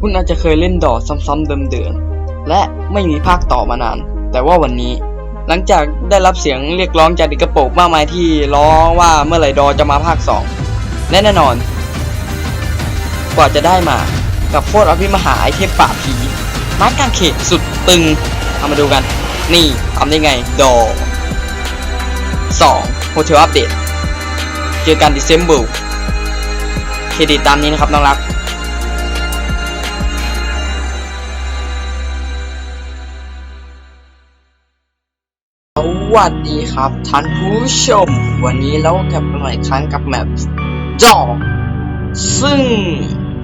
คุณอาจจะเคยเล่นดอซ้ำๆเดิมๆและไม่มีภาคต่อมานาน แต่ว่าวันนี้ หลังจากได้รับเสียงเรียกร้องจากเด็กกระโปรงมากมายที่ร้องว่าเมื่อไหร่ดอจะมาภาค 2 และแน่นอน กว่าจะได้มากับโคตรอภิมหาไอเทมป่าผีไม้กางเขนสุดตึงเอามาดูกัน นี่ทำได้ไงดอ2โฮเทลอัปเดตเจอกันดิเซมเบลเครดิตตามนี้นะครับน้องรัก สวัสดีครับท่านผู้ชม วันนี้เรากลับมาใหม่อีกครั้งกับแมปจอซึ่ง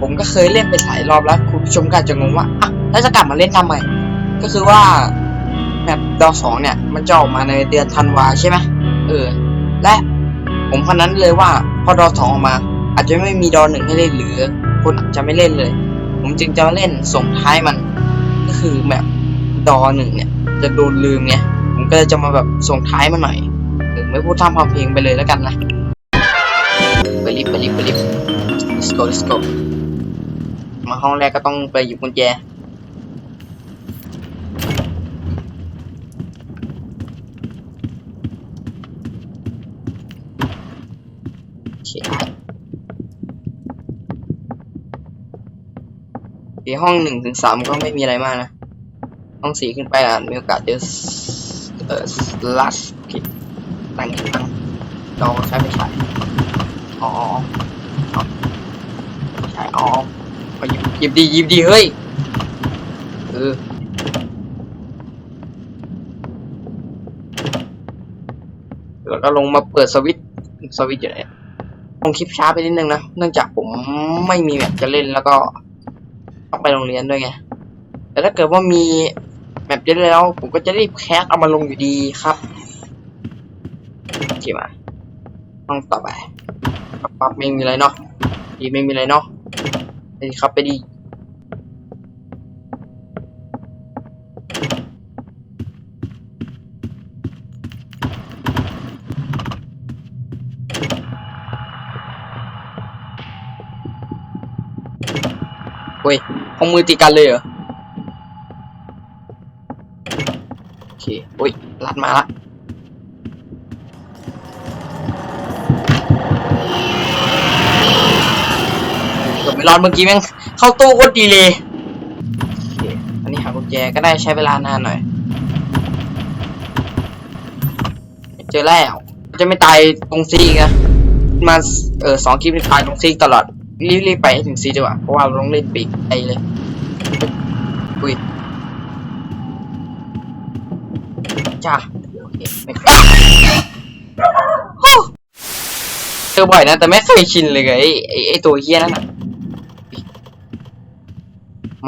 ผมก็เคยเล่นไปหลายรอบแล้ว คุณผู้ชมก็อาจจะงงว่าอะแล้วจะกลับมาเล่นทำไม ก็คือว่าแมปดอสองเนี่ย มันจะออกมาในเดือนธันวาใช่ไหมเออ และผมพนันเลยว่าพอดอสองออกมา อาจจะไม่มีดอหนึ่งให้เล่นหรือคนอาจจะไม่เล่นเลย ผมจึงจะมาเล่นส่งท้ายมัน ก็คือแมปดอหนึ่งเนี่ย จะโดนลืมไง ผมก็เลยจะมาแบบส่งท้ายมาหน่อยหรือไม่พูดทำความเพลงไปเลยแล้วกันนะไปรีบไปรีบไปรีบ let's go let's go มาห้องแรกก็ต้องไปหยิบกุญแจเคที่ห้องหนึ่งถึงสามก็ไม่มีอะไรมากนะ ห้องสี่ขึ้นไปอะมีโอกาสเจอ เอ่อลัสกิตั้งกตั้งเราใช้ไม่ใช่อ๋อใช่อ๋อหยิบยิบดีหยิบดีเฮ้ยเออแล้วลงมาเปิดสวิตสวิตอยู่ไหนลงคลิปช้าไปนิดนึงนะ เนื่องจากผมไม่มีแบบจะเล่นแล้วก็ต้องไปโรงเรียนด้วยไง แต่ถ้าเกิดว่ามี แบบเยอะแล้ว ผมก็จะรีบแคสเอามาลงอยู่ดีครับโอเคมาห้องต่อไปปั๊บไม่มีอะไรเนาะดีไม่มีอะไรเนาะไปดีครับไปดีเฮ้ยห้องมือติดกันเลยเหรอ โอ เคอุ้ยลัดมาละเกือบไม่รอดเมื่อกี้แม่งเข้าตู้โคตรดีเลยอันนี้หากุญแจก็ได้ใช้เวลานานหน่อย เจอแล้ว จะไม่ตายตรงซีกนะมาเออสองคลิปนี่ตายตรงซีกตลอดรีบรีบไปให้ถึงซีดีกว่าเพราะว่าเราต้องเล่นปีกไอเลยอุ้ย จ้าโอเคไม่เจอบ่อยนะ แต่ไม่เคยชินเลยไงไอ้ไอ้ไอ้ตัวเฮี้ยนั่นน่ะ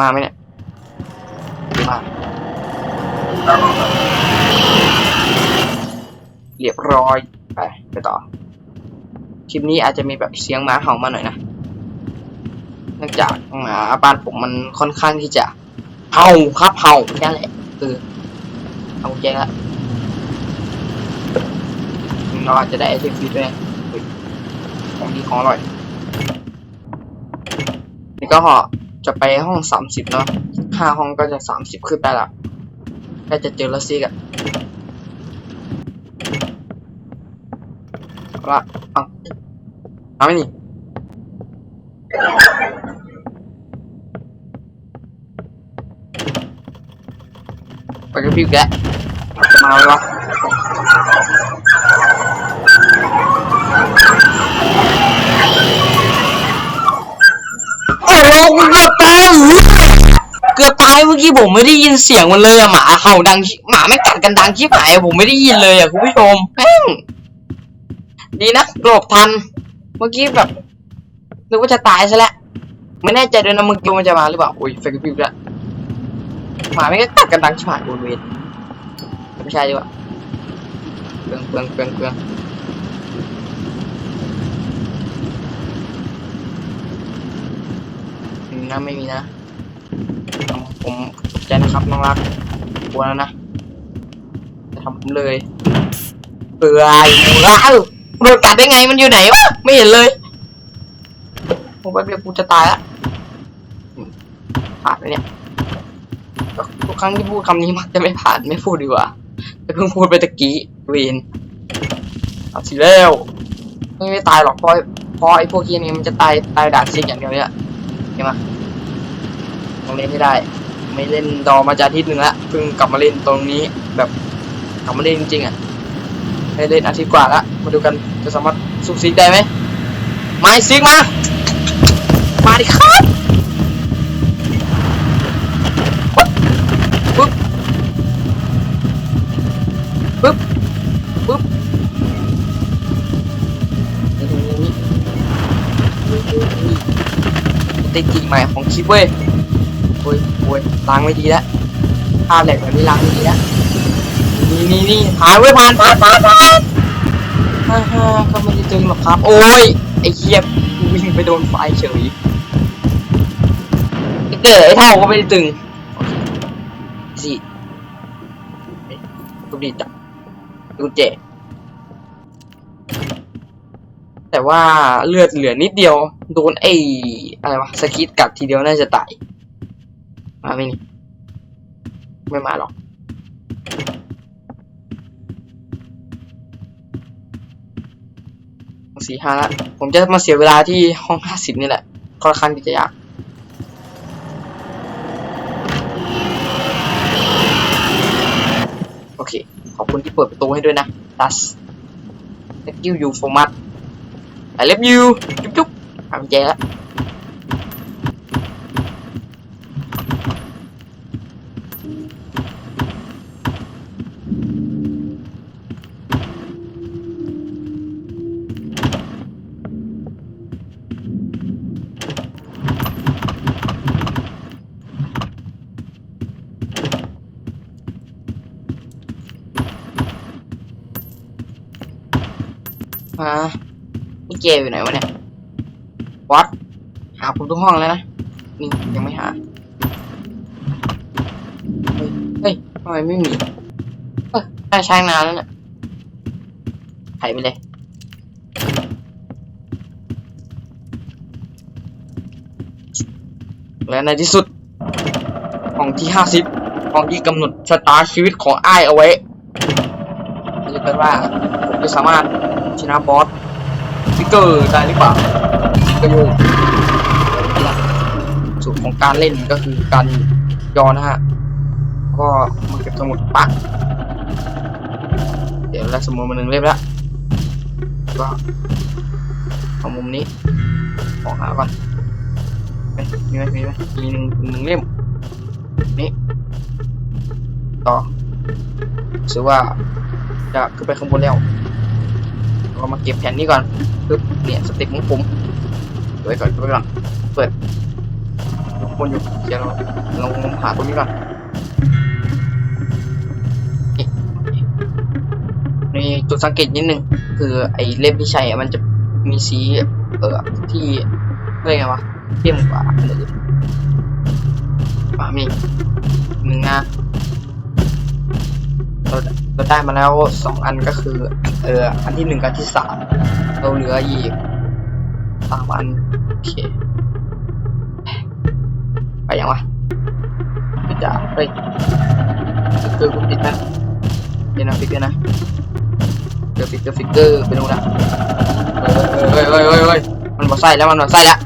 มาไหมเนี่ยมาเรียบร้อย ไป ไปต่อ คลิปนี้อาจจะมีแบบเสียงหมาเห่ามาหน่อยนะ เนื่องจากหมาบ้านผมมันค่อนข้างที่จะเห่าครับเห่าแค่นั้นแหละคือเอาแจ้งละ เราอาจจะได้ไอเทมฟรีด้วยของดีของอร่อยนี่ก็จะไปห้องสามสิบเนาะห้าห้องก็จะสามสิบขึ้นไปละก็จะเจอลัสซี่กันเอาละเอาเอาไหมนี่ไปกับพี่แกะจะมาไหมวะ โอ้โหเกือบตายเกือบตายเมื่อกี้ผมไม่ได้ยินเสียงมันเลยอะหมาเห่าดังหมาไม่กัดกันดังชิบหายผมไม่ได้ยินเลยอะคุณผู้ชมแม่งดีนะหลบทัน เมื่อกี้แบบนึกว่าจะตายซะแล้วไม่แน่ใจด้วยนะมึงกิวมันจะมาหรือเปล่าโอ้ยไฟกระพริบล้วหมาไม่กัดกันดังชิบหายบนเวทไม่ใช่ดีกว่าเปลืองเปลืองเปลืองเปลือง นะไม่มีนะ ผมตกใจนะครับน้องรักกลัวแล้วนะจะทำผมเลยเปื่อยหมูละเอ้าโดนกัดได้ไงมันอยู่ไหนวะไม่เห็นเลยผมไปเบียกูจะตายละผ่านไหมเนี่ยทุกครั้งที่พูดคำนี้มักจะไม่ผ่านไม่พูดดีกว่าแต่เพิ่งพูดไปตะกี้เวนเอาสิแล้วไม่ไม่ตายหรอกเพราะเพราะไอ้พวกเียนี้มันจะตายตายด่านซิกอย่างเดียวเนี่ยเห็นไหม ต้องเล่นให้ได้ ไม่เล่นดอมาจะอาทิตย์หนึ่งละเพิ่งกลับมาเล่นตรงนี้แบบกลับมาเล่นจริงๆอะไม่ได้เล่นอาทิตย์กว่าละมาดูกันจะสามารถสู้ซิกได้ไหมไอ้ซิกมา มาดิครับปึ๊บปึ๊บปึ๊บติดจริงใหม่ของคลิปเว้ย อ้ยโอ้ยล้างไม่ดีแล้วภาพแหลกแบบนี้ล้างไม่ดีแล้วนี่นี่นี่ผ่านเว้ยผ่านผ่านผ่านผ่านฮ่าฮ่าก็ไม่ได้จึงหรอกครับ โอ้ยไอ้เหี้ยกูวิ่งไปโดนไฟเฉยไอ้เกิดไอ้เท่าก็ไม่ได้ตึงโอเคสิกูดีจับกูเจแต่ว่าเลือดเหลือนิดเดียว โดนไอ้อะไรวะสกิดกัดทีเดียวน่าจะตาย มาไหมนี่ไม่มาหรอกสี่ห้าละผมจะมาเสียเวลาที่ห้องห้าสิบนี่แหละค่อนข้างที่จะยากโอเค ขอบคุณที่เปิดประตูให้ด้วยนะ Das Thank you you so much I love you จุ๊บจุ๊บหากุญแจแล้วมา กุญแจอยู่ไหนวะเนี่ยวัดหาผมทุกห้องแล้วนะนี่ยังไม่หา เฮ้ยทำไมไม่มีเออได้ช้นานแล้วเนี่ยไขไปเลยและในที่สุดห้องที่ห้าสิบห้องที่กำหนดชะตาชีวิตของไอ้เอาไว้เรียกกันว่าผมจะสามารถชนะบอส เกอร์ได้หรือเปล่าก็โยกสูตรของการเล่นก็คือการยอนะฮะก็มาเก็บสมุดปะเดี๋ยวได้สมุดมาหนึ่งเล่มแล้วก็เอามุมนี้ของหาก่อนมีไหมมีไหมมีหนึ่งหนึ่งเล่มนี่ต่อถือว่าจะขึ้นไปข้างบนแล้ว เรามาเก็บแผ่นนี้ก่อนปึ๊บเนี่ยสเต็ปของผมเปิดก่อนเปิดก่อนเปิดบนอยู่เดี๋ยวเราลองหาตรงนี้ก่อนนี่จุดสังเกตนิดนึงคือไอ้เล่มที่ใช้มันจะมีสีเออที่เรียกไงวะเข้มกว่าอันอื่นป่ามีหนึ่งนะเรา เราได้มาแล้วสองอันก็คือ เอออันที่หนึ่งกับที่สามเราเหลืออีกสามอันโอเคไปยังวะไม่จ่าเฮ้ยฟิกเกอร์กูปิดนะเดี๋ยวนะฟิกเกอร์นะเดี๋ยวฟิกเกอร์ฟิกเกอร์ไปดูนะเฮ้ยเฮ้ยเฮ้ยเฮ้ยเฮ้ยมันบอกไส้แล้วมันบอกไส้แล้ว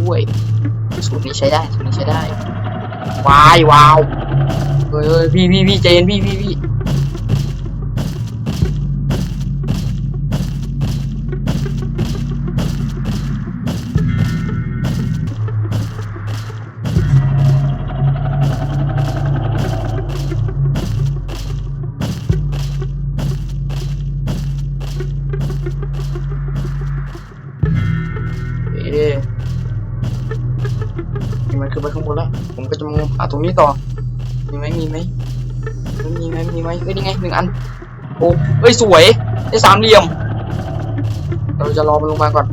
ด้วยสูตรนี้ใช้ได้สูตรนี้ใช้ได้วายวาวเฮ้ยเฮ้ยพี่พี่พี่ใจนพี่พี่พี่เอ๊ มันคือไปข้างบนแล้ว ผมก็จะมาหาตรงนี้ต่อ มีไหมมีไหมมีไหมมีไหมเอ้ยนี่ไงหนึ่งอัน โอ้เอ้ยสวยได้สามเหลี่ยม เราจะรอมันลงมาก่อน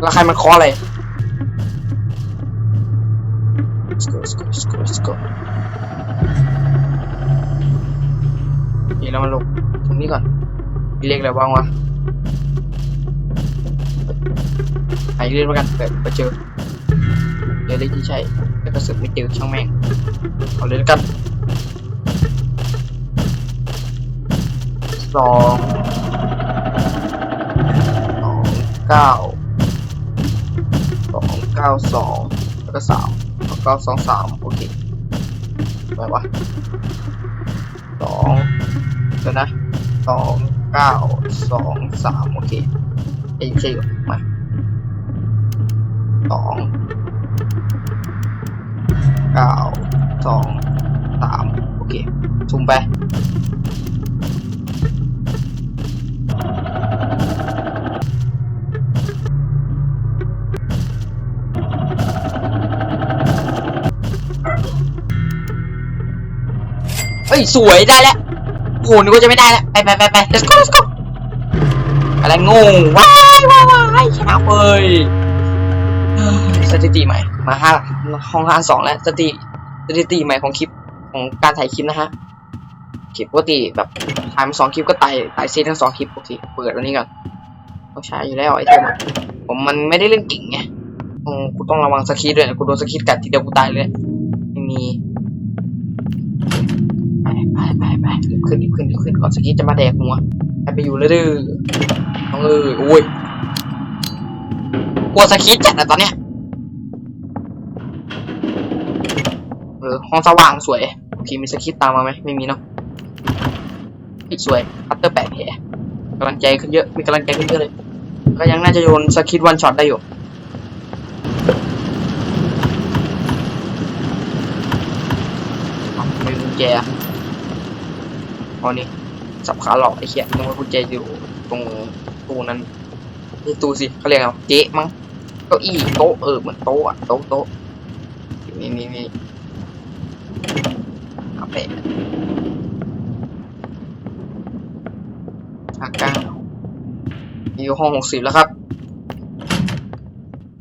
แล้วใครมันคออะไร Let's go, let's go, let's go, let's go. นี่เรามาลงตรงนี้ก่อนมีเลขอะไรบ้างวะ ไปเรื่อยๆกันแบบไปเจอเจอเลขที่ใช่แต่ก็สึกไม่เจอช่างแม่งเอาเลยแล้วกันสองสองเก้าสองเก้าสองแล้วก็สามสองเก้าสองสามโอเคไปวะสองเดี๋ยวนะสองเก้าสองสามโอเค ไอ้ใช่อนมาสองเก้าสองสามโอเคซูมไปเฮ้ยสวยได้แล้วโอ้โหนึกว่าจะไม่ได้แล้ว ไปไปไปไป let's go let's go อะไรงงว้ายว้ายว้ายชนะเว้ยเฮ้ยสถิติใหม่ มาห้าห้องห้าสองแล้วสถิติสถิติใหม่ของคลิปของการถ่ายคลิปนะฮะคลิปปกติแบบถ่ายมาสองคลิปก็ไต่ไต่ซีทั้งสองคลิปโอเคเปิดอันนี้ก่อนต้องใช้อยู่แล้วไอ้เทมอะผมมันไม่ได้เล่นเก่งไงอืมกูต้องระวังสคริปต์ด้วยกูโดนสคริปต์กัดทีเดียวกูตายเลยไม่มี ไปไปไปไปรีบขึ้นรีบขึ้นรีบขึ้นก่อนสกี้จะมาแดกหัวไปไปอยู่เลยดื้อน้องเอ้ยโอ้ยกลัวสกี้จัดอะตอนเนี้ยเออห้องสว่างสวยโอเคมีสกี้ตามมาไหมไม่มีเนาะสวยพัตเตอร์แปดแผลกำลังใจขึ้นเยอะมีกำลังใจขึ้นเยอะเลย ก็ยังน่าจะโยนสกิดวันช็อตได้อยู่ไม่มีกุญแจอะ เอานี่สับขาหลอกไอ้เหี้ยนึกว่ากุญแจอยู่ตรงตู้นั้นนี่ตู้สิเขาเรียกอะไรเก๊ะมั้งเก้าอี้โต๊ะเออเหมือนโต๊ะอะโต๊ะโต๊ะนี่นี่นี่เอาไปห้าเก้าอยู่ห้องหกสิบแล้วครับ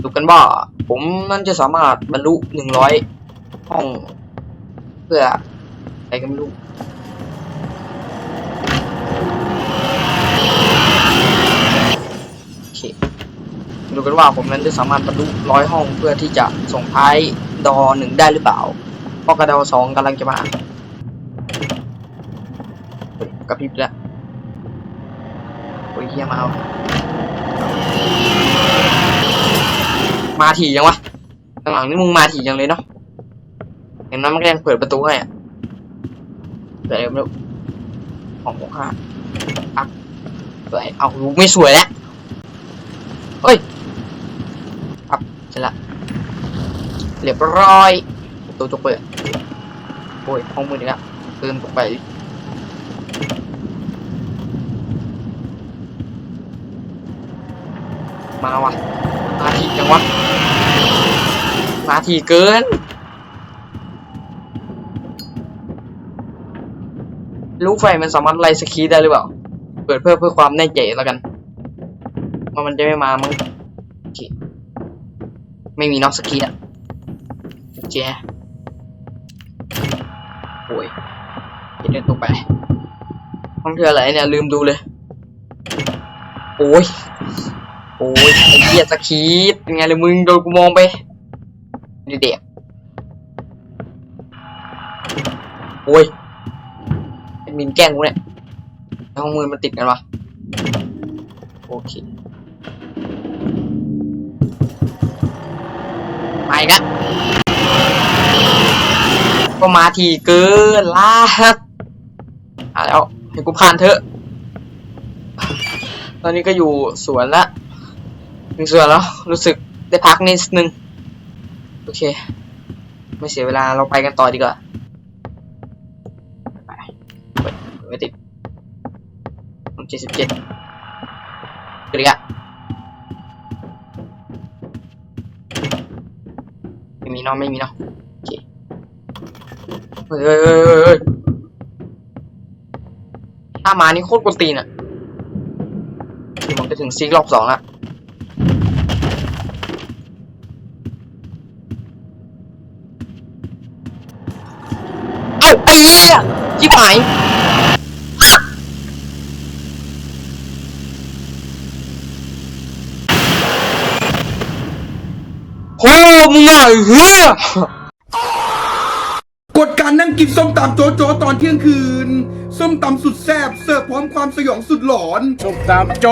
ดูกันว่าผมนั่นจะสามารถบรรลุหนึ่งร้อยห้อง เพื่ออะไรก็ไม่รู้ โอเค ดูกันว่าผมนั้นจะสามารถบรรลุร้อยห้องเพื่อที่จะส่งท้ายดอหนึ่งได้หรือเปล่าเพราะกระดอสองกำลังจะมากระพริบแล้วโอ้ยเฮียมาเอามาถี่ยังวะหลังนี่มึงมาถี่ยังเลยเนาะเห็นน้ำมันก็ยังเปิดประตูให้อะเดี๋ยวของหกห้าอัพสวยเอารูไม่สวยแล้วเฮ้ย ครับเสร็จละเรียบร้อยประตูจกเปิด โอ้ยห้องมือนี่ละเดินตกไปมาวะมาทีจังวะมาทีเกิน ลูกไฟมันสามารถไล่สกีได้หรือเปล่า เปิดเพื่อเพื่อความแน่ใจแล้วกันว่ามันจะไม่มามั้ง ไม่มีน็อกสกีอะเจ๊โอ้ยเดินตรงไปห้องเธออะไรเนี่ยลืมดูเลยโอ้ยโอ้ยไอ้เหี้ยสกีเป็นไงเลยมึงโดนกูมองไปเด็กโอ้ยเป็นมินแกล้งกูเนี่ยแล้วห้องมือมันติดกันวะโอเค มาอีกแล้วก็มาทีเกินลากอะแล้วให้กูผ่านเถอะ ตอนนี้ก็อยู่สวนละถึงสวนแล้ว รู้สึกได้พักนิดนึง โอเค ไม่เสียเวลาเราไปกันต่อดีกว่าไปเปิดไม่ติดเจ็ดสิบเจ็ดกลีย เนาะไม่มีเนาะโอเคเฮ้ยเฮ้ยเฮ้ยเฮ้ยถ้ามานี่โคตรกวนตีนอะที่ผมจะถึงซีกรอบสองละเอ้าไอ้เหี้ยชิบหาย โอ้มึงไงเฮียกดการนั่งกินส้มตำโจโจตอนเที่ยงคืน ส้มตำสุดแซ่บเสิร์ฟพร้อมความสยองสุดหลอน ส้มตำโจ